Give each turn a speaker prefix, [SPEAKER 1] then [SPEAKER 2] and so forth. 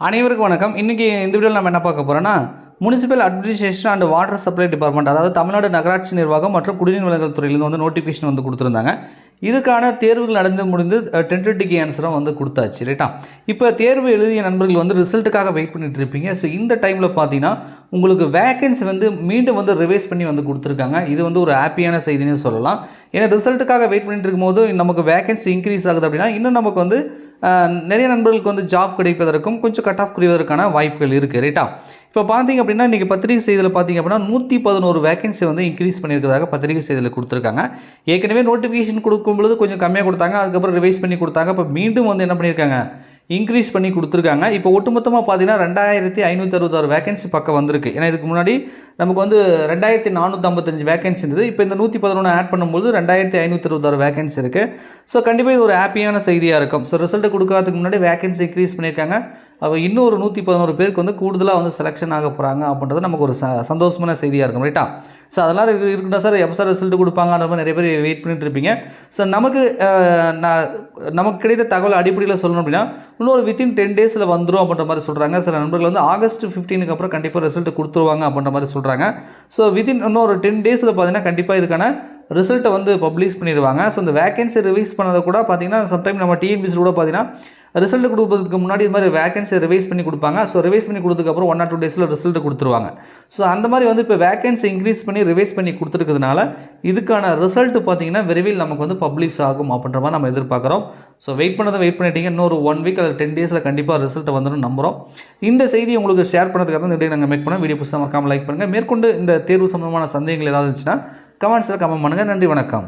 [SPEAKER 1] அனைவருக்கும் வணக்கம். இன்றைக்கி இந்த வீடியோவில் நம்ம என்ன பார்க்க போகிறோன்னா municipal administration and water supply department அதாவது தமிழ்நாடு நகராட்சி நிர்வாகம் மற்றும் குடிநீர் வழங்கல் துறையிலேருந்து வந்து நோட்டிஃபிகேஷன் வந்து கொடுத்துருந்தாங்க. இதுக்கான தேர்வுகள் நடந்து முடிந்து டென்டேட்டிவ் ஆன்சரும் வந்து கொடுத்தாச்சு ரைட்டா இப்போ தேர்வு எழுதிய நண்பர்கள் வந்து ரிசல்ட்டுக்காக வெயிட் பண்ணிட்டு இருப்பீங்க. ஸோ இந்த டைமில் பார்த்தீங்கன்னா உங்களுக்கு வேகன்சி வந்து மீண்டும் வந்து ரிவைஸ் பண்ணி வந்து கொடுத்துருக்காங்க. இது வந்து ஒரு ஹாப்பியான செய்தினே சொல்லலாம். ஏன்னா ரிசல்ட்டுக்காக வெயிட் பண்ணிட்டு இருக்கும்போது நமக்கு வேகன்சி இன்க்ரீஸ் ஆகுது அப்படின்னா இன்னும் நமக்கு வந்து நிறைய நண்பர்களுக்கு வந்து ஜாப் கிடைப்பதற்கும் கொஞ்சம் கட் ஆஃப் குறைவதற்கான வாய்ப்புகள் இருக்குது ரைட்டா இப்போ பார்த்தீங்க அப்படின்னா இன்றைக்கி பத்திரிகை செய்தியில் பார்த்தீங்க அப்படின்னா நூற்றி பதினோரு வேகன்சி வந்து இன்க்ரீஸ் பண்ணியிருக்கிறதாக பத்திரிகை செய்தியில் கொடுத்துருக்காங்க. ஏற்கனவே நோட்டிஃபிகேஷன் கொடுக்கும் பொழுது கொஞ்சம் கம்மியாக கொடுத்தாங்க அதுக்கப்புறம் ரிவைஸ் பண்ணி கொடுத்தாங்க இப்போ மீண்டும் வந்து என்ன பண்ணியிருக்காங்க? இன்க்ரீஸ் பண்ணி கொடுத்துருக்காங்க. இப்போ ஒட்டுமொத்தமாக பார்த்தீங்கன்னா ரெண்டாயிரத்தி ஐநூற்றி அறுபத்தாறு வேகன்சி பக்கம் வந்திருக்கு. ஏன்னா இதுக்கு முன்னாடி நமக்கு வந்து ரெண்டாயிரத்தி நானூற்றம்பத்தஞ்சு வேகன்சி இருந்தது. இப்போ இந்த நூற்றி பதினொன்று ஆட் பண்ணும்போது ரெண்டாயிரத்தி ஐநூற்றி அறுபத்தாறு வேகன்சி இருக்குது ஸோ கண்டிப்பாக இது ஒரு ஹாப்பியான செய்தியாக இருக்கும். ஸோ ரிசல்ட் கொடுக்காததுக்கு முன்னாடி வேகன்சி இன்க்ரீஸ் பண்ணியிருக்காங்க. அப்போ இன்னும் ஒரு நூற்றி பதினோரு பேருக்கு வந்து கூடுதலாக வந்து செலெக்ஷன் ஆக போகிறாங்க அப்படின்றது நமக்கு ஒரு ச சந்தோஷமான செய்தியாக இருக்கும் ரைட்டா ஸோ அதெல்லாம் இருக்குன்னா சார் எப்போ சார் ரிசல்ட் கொடுப்பாங்கன்ற மாதிரி நிறைய பேர் வெயிட் பண்ணிட்டு இருப்பீங்க. ஸோ நமக்கு நான் நமக்கு கிடைத்த தகவல் அடிப்படையில் சொல்லணும் அப்படின்னா இன்னொரு வித்தின் டென் டேஸில் வந்துடும் அப்படின்ற மாதிரி சொல்கிறாங்க சில நண்பர்கள் வந்து ஆகஸ்ட் ஃபிஃப்டீனுக்கு அப்புறம் கண்டிப்பாக ரிசல்ட் கொடுத்துருவாங்க அப்படின்ற மாதிரி சொல்கிறாங்க ஸோ வித்தின் இன்னொரு டென் டேஸில் பார்த்தீங்கன்னா கண்டிப்பாக இதுக்கான ரிசல்ட்டை வந்து பப்ளிஷ் பண்ணிடுவாங்க. ஸோ இந்த வேகன்சி ரிவீஸ் பண்ணதை கூட பார்த்தீங்கன்னா சம்டைம் நம்ம டிஎன்பிசி கூட பார்த்தீங்கன்னா ரிசல்ட் கொடுப்பதுக்கு முன்னாடி இது மாதிரி வேகன்சி ரிவைஸ் பண்ணி கொடுப்பாங்க. ஸோ ரிவைஸ் பண்ணி கொடுத்ததுக்கப்புறம் ஒன் ஆர் டூ டேஸில் ரிசல்ட் கொடுத்துருவாங்க. ஸோ அந்த மாதிரி வந்து இப்போ வேகன்சி இன்க்ரீஸ் பண்ணி ரிவைஸ் பண்ணி கொடுத்துருக்கிறதுனால இதுக்கான ரிசல்ட் பார்த்தீங்கன்னா விரைவில் நமக்கு வந்து பப்ளிஷ் ஆகும் அப்படின்ற மாதிரி நம்ம எதிர்பார்க்குறோம். ஸோ வெயிட் பண்ணதை வெயிட் பண்ணிட்டீங்க. இன்னொரு ஒன் வீக் அல்லது டென் டேஸில் கண்டிப்பாக ரிசல்ட் வந்துடும் நம்புகிறோம் இந்த செய்தி உங்களுக்கு ஷேர் பண்ணதுக்காக இந்த நாங்கள் மேக் பண்ணோம் வீடியோ புத்தகம் மறக்காமல் லைக் பண்ணுங்கள் மேற்கொண்டு இந்த தேர்வு சம்பந்தமான சந்தேகங்கள் ஏதாவது இருந்துச்சுன்னா கமெண்ட்ஸில் கமெண்ட் பண்ணுங்கள் நன்றி வணக்கம்.